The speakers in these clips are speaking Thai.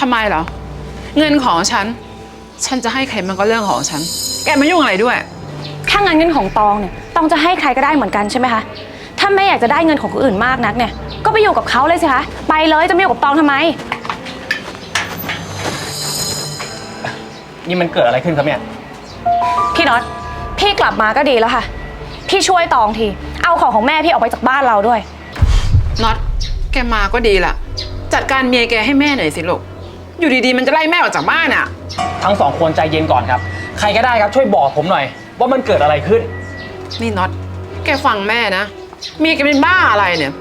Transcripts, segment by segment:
ทำไมเหรอ เงินของฉัน ฉันจะให้ใครมันก็เรื่องของฉัน แกไม่ยุ่งอะไรด้วย ถ้าเงินเงินของตองเนี่ยตองจะให้ใครก็ได้เหมือนกันใช่ไหมคะ ถ้าแม่อยากจะได้เงินของคนอื่นมากนักเนี่ย ก็ไปอยู่กับเขาเลยสิคะ ไปเลยจะไม่อยู่กับตองทำไม นี่มันเกิดอะไรขึ้นครับเนี่ย พี่น็อต พี่กลับมาก็ดีแล้วค่ะ พี่ช่วยตองที เอาของของแม่พี่ออกไปจากบ้านเราด้วย น็อต แกมาก็ดีละจัดการเมียแกให้แม่หน่อยสิลูก อยู่ดีๆ มันจะไล่แม่ออกจากบ้านอะ ทั้งสองคนใจเย็นก่อนครับ ใครก็ได้ครับช่วยบอกผมหน่อย ว่ามันเกิดอะไรขึ้น นี่น็อต แกฟังแม่นะเมียแกเป็นบ้าอะไรเนี่ย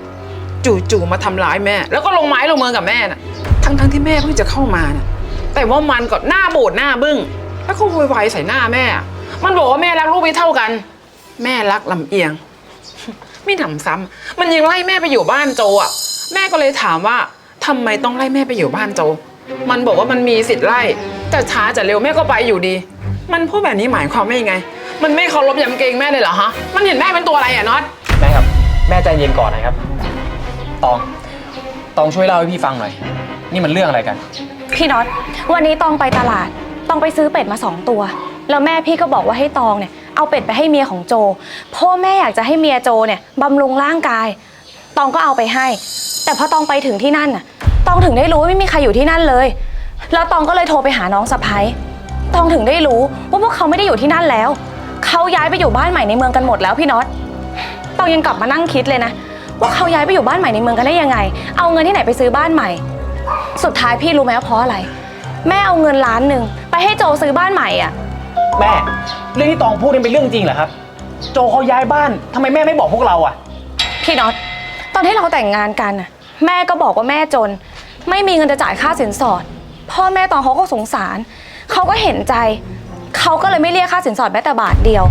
จู่ๆ มาทำร้ายแม่ แล้วก็ลงไม้ลงมือกับแม่น่ะ ทั้งๆ ที่แม่เพิ่งจะเข้ามาน่ะ แต่ว่ามันก็หน้าบูดหน้าบึ้ง แล้วก็โวยวายใส่หน้าแม่อะมันบอกว่าแม่รักลูกไม่เท่ากัน แม่รักลำเอียง ไม่หนำซ้ำมันยังไล่แม่ไปอยู่บ้านโจอะ แม่ก็เลยถามว่าทำไมต้องไล่แม่ไปอยู่บ้านโจ มันบอกว่ามันมีสิทธิ์ไล่จะช้าจะเร็วแม่ก็ไปอยู่ดี มันพูดแบบนี้หมายความว่ายังไง มันไม่เคารพยำเกรงแม่เลยเหรอฮะ มันเห็นแม่เป็นตัวอะไรอะน็อต แม่ครับ แม่ใจเย็นก่อนนะครับ ตอง ตองช่วยเล่าให้พี่ฟังหน่อย นี่มันเรื่องอะไรกัน พี่น็อต วันนี้ตองไปตลาด ตองไปซื้อเป็ดมาสองตัว แล้วแม่พี่ก็บอกว่าให้ตองเนี่ย เอาเป็ดไปให้เมียของโจ เพราะว่าแม่อยากจะให้เมียโจเนี่ยบำรุงร่างกาย ตองก็เอาไปให้ แต่พอตองไปถึงที่นั่นน่ะ ตองถึงได้รู้ว่าไม่มีใครอยู่ที่นั่นเลย แล้วตองก็เลยโทรไปหาน้องสะพ้ยตองถึงได้รู้ว่าพวกเขาไม่ได้อยู่ที่นั่นแล้ว เขาย้ายไปอยู่บ้านใหม่ในเมืองกันหมดแล้วพี่น็อต ตองยังกลับมานั่งคิดเลยนะ ว่าเขาย้ายไปอยู่บ้านใหม่ในเมืองกันได้ยังไง เอาเงินที่ไหนไปซื้อบ้านใหม่ สุดท้ายพี่รู้ไหมว่าเพราะอะไร แม่เอาเงินล้านหนึ่งไปให้โจซื้อบ้านใหม่อะ แม่ เรื่องที่ตองพูดนี่เป็นเรื่องจริงเหรอครับ โจเขาย้ายบ้านทำไมแม่ไม่บอกพวกเราอะ พี่น็อต ตอนที่เราแต่งงานกันน่ะแม่ก็บอกว่าแม่จน ไม่มีเงินจะจ่ายค่าสินสอด พ่อแม่ตองเขาก็สงสาร เขาก็เห็นใจ เขาก็เลยไม่เรียกค่าสินสอดแม้แต่บาทเดียว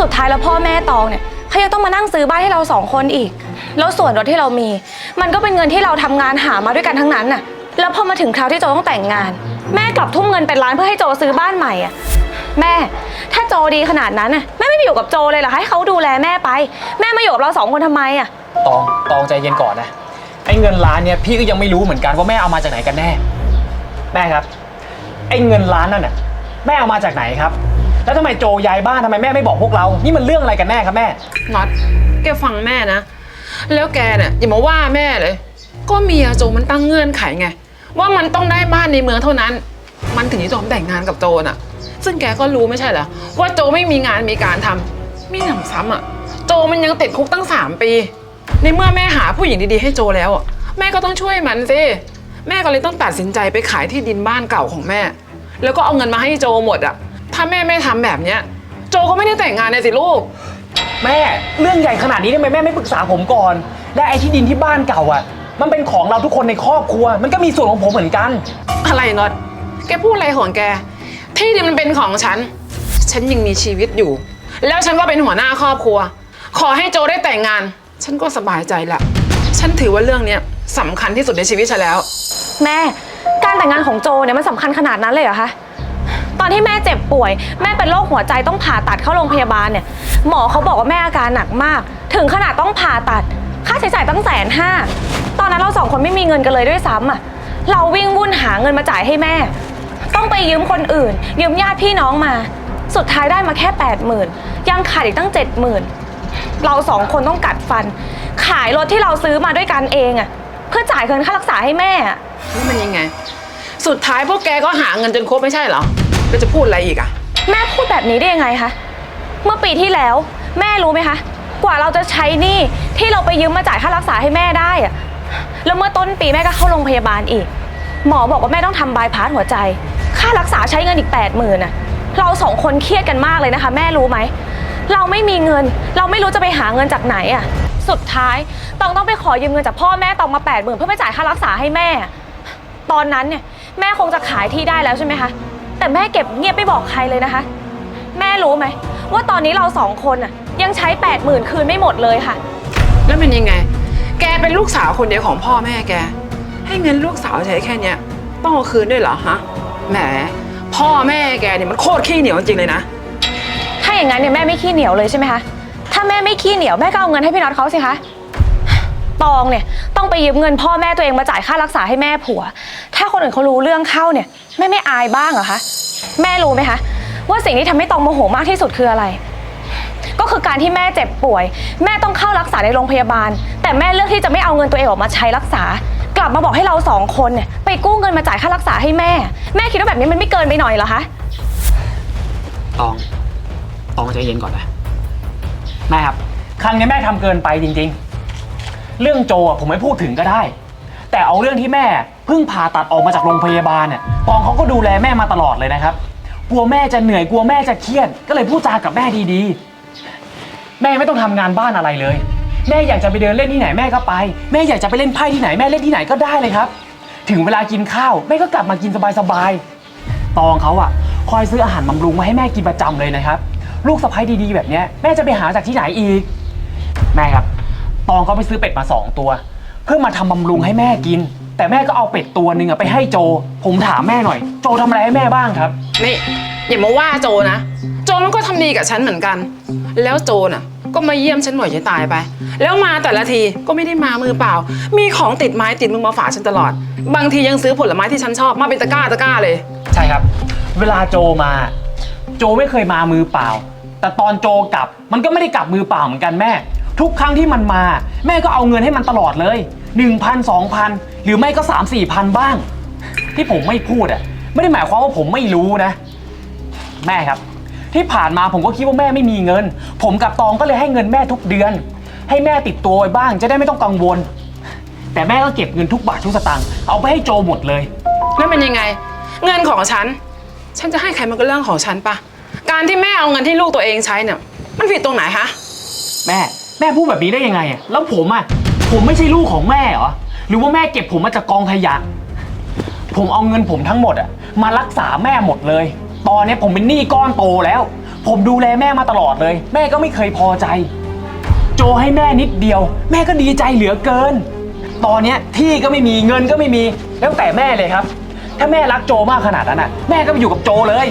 สุดท้ายแล้วพ่อแม่ตองเนี่ยเขายังต้องมานั่งซื้อบ้านให้เราสองคนอีก แล้วส่วนรถที่เรามี มันก็เป็นเงินที่เราทำงานหามาด้วยกันทั้งนั้นน่ะ แล้วพอมาถึงคราวที่โจต้องแต่งงาน แม่กลับทุ่มเงินเป็นล้านเพื่อให้โจซื้อบ้านใหม่อะ แม่ ถ้าโจดีขนาดนั้นน่ะแม่ไม่ไปอยู่กับโจเลยเหรอคะให้เขาดูแลแม่ไป แม่มาอยู่กับเราสองคนทำไมอะ ตอง ตองใจเย็นก่อนนะ อ้เงินล้านเนี่ยพี่ก็ยังไม่รู้เหมือนกันว่าแม่เอามาจากไหนกันแน่ แม่ครับ ไอ้เงินล้านนั่นน่ะแม่เอามาจากไหนครับ แล้วทำไมโจย้ายบ้านทำไมแม่ไม่บอกพวกเรา นี่มันเรื่องอะไรกันแน่ครับแม่ น็อตแกฟังแม่นะ แล้วแกเนี่ยอย่ามาว่าแม่เลย ก็เมียโจมันตั้งเงื่อนไขไง ว่ามันต้องได้บ้านในเมืองเท่านั้น มันถึงจะยอมแต่งงานกับโจน่ะ ซึ่งแกก็รู้ไม่ใช่เหรอว่าโจไม่มีงานมีการทำไม่หนำซ้ำอะ โจมันยังติดคุกตั้งสามปี ในเมื่อแม่หาผู้หญิงดีๆให้โจแล้วอะแม่ก็ต้องช่วยมันสิ แม่ก็เลยต้องตัดสินใจไปขายที่ดินบ้านเก่าของแม่ แล้วก็เอาเงินมาให้โจหมดอะถ้าแม่ไม่ทำแบบเนี้ย โจก็ไม่ได้แต่งงานเลยสิลูก แม่เรื่องใหญ่ขนาดนี้ทำไมแม่ไม่ปรึกษาผมก่อน และไอ้ที่ดินที่บ้านเก่าอะ มันเป็นของเราทุกคนในครอบครัว มันก็มีส่วนของผมเหมือนกัน อะไรน็อตแกพูดอะไรของแก ที่ดินมันเป็นของฉัน ฉันยังมีชีวิตอยู่ แล้วฉันก็เป็นหัวหน้าครอบครัว ขอให้โจได้แต่งงาน ฉันก็สบายใจละ ฉันถือว่าเรื่องเนี้ยสำคัญที่สุดในชีวิตฉันแล้ว แม่การแต่งงานของโจเนี่ยมันสำคัญขนาดนั้นเลยเหรอคะตอนที่แม่เจ็บป่วย แม่เป็นโรคหัวใจต้องผ่าตัดเข้าโรงพยาบาลเนี่ย หมอเขาบอกว่าแม่อาการหนักมาก ถึงขนาดต้องผ่าตัด ค่าใช้จ่ายตั้งแสนห้าตอนนั้นเราสองคนไม่มีเงินกันเลยด้วยซ้ำอะเราวิ่งวุ่นหาเงินมาจ่ายให้แม่ ต้องไปยืมคนอื่นยืมญาติพี่น้องมา สุดท้ายได้มาแค่แปดหมื่นยังขาดอีกตั้งเจ็ดหมื่น เราสองคนต้องกัดฟัน ขายรถที่เราซื้อมาด้วยกันเองอะเพื่อจ่ายเงินค่ารักษาให้แม่อะนี่มันยังไง สุดท้ายพวกแกก็หาเงินจนครบไม่ใช่เหรอแล้วจะพูดอะไรอีกอะแม่พูดแบบนี้ได้ยังไงคะเมื่อปีที่แล้ว แม่รู้ไหมคะ กว่าเราจะใช้หนี้ที่เราไปยืมมาจ่ายค่ารักษาให้แม่ได้อะแล้วเมื่อต้นปีแม่ก็เข้าโรงพยาบาลอีก หมอบอกว่าแม่ต้องทำบายพาสหัวใจ ค่ารักษาใช้เงินอีกแปดหมื่นอะเราสองคนเครียดกันมากเลยนะคะ แม่รู้ไหม เราไม่มีเงิน เราไม่รู้จะไปหาเงินจากไหนอะสุดท้ายตองต้องไปขอยืมเงินจากพ่อแม่ตองมาแปดหมื่นเพื่อไปจ่ายค่ารักษาให้แม่ ตอนนั้นเนี่ยแม่คงจะขายที่ได้แล้วใช่ไหมคะ แต่แม่เก็บเงียบไม่บอกใครเลยนะคะ แม่รู้ไหมว่าตอนนี้เราสองคนอะยังใช้แปดหมื่นคืนไม่หมดเลยค่ะ แล้วมันยังไง แกเป็นลูกสาวคนเดียวของพ่อแม่แก ให้เงินลูกสาวใช้แค่เนี้ยต้องเอาคืนด้วยเหรอฮะ แหม พ่อแม่แกเนี่ยมันโคตรขี้เหนียวจริงเลยนะ อย่างนั้นเนี่ยแม่ไม่ขี้เหนียวเลยใช่ไหมคะ ถ้าแม่ไม่ขี้เหนียวแม่ก็เอาเงินให้พี่น็อตเขาสิคะ ตองเนี่ยต้องไปยืมเงินพ่อแม่ตัวเองมาจ่ายค่ารักษาให้แม่ผัว ถ้าคนอื่นเขารู้เรื่องเข้าเนี่ยแม่ไม่อายบ้างเหรอคะ แม่รู้ไหมคะ ว่าสิ่งที่ทำให้ตองโมโหมากที่สุดคืออะไร ก็คือการที่แม่เจ็บป่วย แม่ต้องเข้ารักษาในโรงพยาบาล แต่แม่เลือกที่จะไม่เอาเงินตัวเองออกมาใช้รักษา กลับมาบอกให้เราสองคนเนี่ยไปกู้เงินมาจ่ายค่ารักษาให้แม่ แม่คิดว่าแบบนี้มันไม่เกินไปหน่อยเหรอคะ ตอง องใจเย็นก่อนนะแม่ครับครั้งนี้แม่ทำเกินไปจริง ๆ เรื่องโจอะผมไม่พูดถึงก็ได้ แต่เอาเรื่องที่แม่เพิ่งผ่าตัดออกมาจากโรงพยาบาลเนี่ยตองเขาก็ดูแลแม่มาตลอดเลยนะครับ กลัวแม่จะเหนื่อยกลัวแม่จะเครียดก็เลยพูดจากับแม่ดีๆ แม่ไม่ต้องทำงานบ้านอะไรเลย แม่อยากจะไปเดินเล่นที่ไหนแม่ก็ไป แม่อยากจะไปเล่นไพ่ที่ไหนแม่เล่นที่ไหนก็ได้เลยครับ ถึงเวลากินข้าวแม่ก็กลับมากินสบายๆตองเขาอะคอยซื้ออาหารบำรุงมาให้แม่กินประจำเลยนะครับ ลูกสะใภ้ดีๆ แบบเนี้ยแม่จะไปหาจากที่ไหนอีก แม่ครับ ตองเขาไปซื้อเป็ดมาสองตัว เพื่อมาทำบำรุงให้แม่กิน แต่แม่ก็เอาเป็ดตัวหนึ่งอะไปให้โจ ผมถามแม่หน่อย โจทำอะไรให้แม่บ้างครับ นี่อย่ามาว่าโจนะ โจมันก็ทำดีกับฉันเหมือนกัน แล้วโจน่ะ ก็มาเยี่ยมฉันบ่อยจะตายไป แล้วมาแต่ละทีก็ไม่ได้มามือเปล่า มีของติดไม้ติดมือมาฝากฉันตลอด บางทียังซื้อผลไม้ที่ฉันชอบมาเป็นตะกร้าตะกร้าเลย ใช่ครับ เวลาโจมา โจไม่เคยมามือเปล่า แต่ตอนโจกลับมันก็ไม่ได้กลับมือเปล่าเหมือนกันแม่ ทุกครั้งที่มันมา แม่ก็เอาเงินให้มันตลอดเลย 1,000 2,000 หรือไม่ก็ 3 4พันบ้าง ที่ผมไม่พูดอะไม่ได้หมายความว่าผมไม่รู้นะ แม่ครับ ที่ผ่านมาผมก็คิดว่าแม่ไม่มีเงิน ผมกับตองก็เลยให้เงินแม่ทุกเดือน ให้แม่ติดตัวไว้บ้างจะได้ไม่ต้องกังวล แต่แม่ก็เก็บเงินทุกบาททุกสตางค์เอาไปให้โจหมดเลย นั่นเป็นยังไง เงินของฉัน ฉันจะให้ใครมันก็เรื่องของฉันปะ การที่แม่เอาเงินที่ลูกตัวเองใช้เนี่ย มันผิดตรงไหนคะแม่ แม่พูดแบบนี้ได้ยังไงอะแล้วผมอะผมไม่ใช่ลูกของแม่เหรอ หรือว่าแม่เก็บผมมาจากกองขยะ ผมเอาเงินผมทั้งหมดอะมารักษาแม่หมดเลย ตอนนี้ผมเป็นหนี้ก้อนโตแล้ว ผมดูแลแม่มาตลอดเลย แม่ก็ไม่เคยพอใจ โจให้แม่นิดเดียว แม่ก็ดีใจเหลือเกิน ตอนนี้ที่ก็ไม่มีเงินก็ไม่มี แล้วแต่แม่เลยครับ ถ้าแม่รักโจมากขนาดนั้นอะแม่ก็ไปอยู่กับโจเลย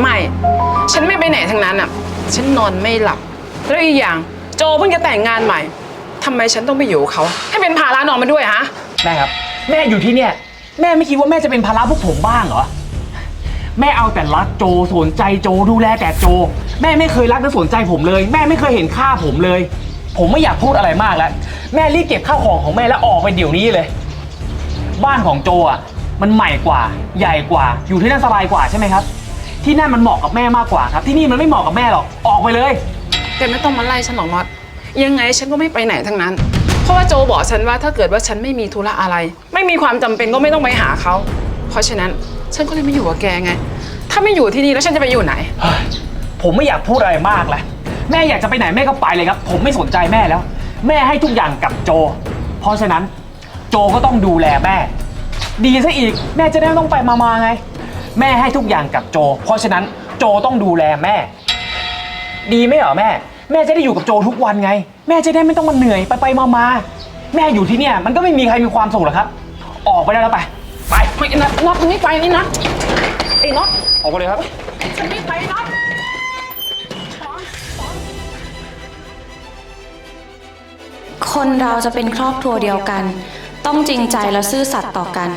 ไม่ ฉันไม่ไปไหนทั้งนั้นอะ ฉันนอนไม่หลับ แล้วอีกอย่างโจเพิ่งจะแต่งงานใหม่ทำไมฉันต้องไปอยู่กับเขา ให้เป็นภาระนอนมาด้วยฮะ แม่ครับ แม่อยู่ที่เนี่ย แม่ไม่คิดว่าแม่จะเป็นภาระพวกผมบ้างเหรอ แม่เอาแต่รักโจสนใจโจดูแลแต่โจ แม่ไม่เคยรักและสนใจผมเลย แม่ไม่เคยเห็นค่าผมเลย ผมไม่อยากพูดอะไรมากแล้ว แม่รีบเก็บข้าวของของแม่แล้วออกไปเดี๋ยวนี้เลย บ้านของโจอะ มันใหม่กว่า ใหญ่กว่า อยู่ที่นั่นสบายกว่าใช่ไหมครับ ที่นั่นมันเหมาะกับแม่มากกว่าครับ ที่นี่มันไม่เหมาะกับแม่หรอก ออกไปเลย แกไม่ต้องมาไล่ฉันหรอกน็อตยังไงฉันก็ไม่ไปไหนทั้งนั้น เพราะว่าโจบอกฉันว่าถ้าเกิดว่าฉันไม่มีธุระอะไร ไม่มีความจำเป็นก็ไม่ต้องไปหาเขา เพราะฉะนั้นฉันก็เลยไม่อยู่กับแกไง ถ้าไม่อยู่ที่นี่แล้วฉันจะไปอยู่ไหนเฮ้ยผมไม่อยากพูดอะไรมากแล้วแม่อยากจะไปไหนแม่ก็ไปเลยครับ ผมไม่สนใจแม่แล้ว แม่ให้ทุกอย่างกับโจ เพราะฉะนั้นโจก็ต้องดูแลแม่ ดีซะอีกแม่จะได้ไม่ต้องไปมามาไง แม่ให้ทุกอย่างกับโจ เพราะฉะนั้นโจต้องดูแลแม่ ดีไหมเหรอแม่ แม่จะได้อยู่กับโจทุกวันไง แม่จะได้ไม่ต้องมาเหนื่อยไปไปมามาแม่อยู่ที่เนี่ยมันก็ไม่มีใครมีความสุขหรอกครับ ออกไปได้แล้วไป ไปไม่น็อตน็อตทางนี้ไปนี่นะไอ้น็อตออกไปเลยครับ ฉันไม่ไปน็อตคนเราจะเป็นครอบครัวเดียวกัน ต้องจริงใจและซื่อสัตย์ต่อกัน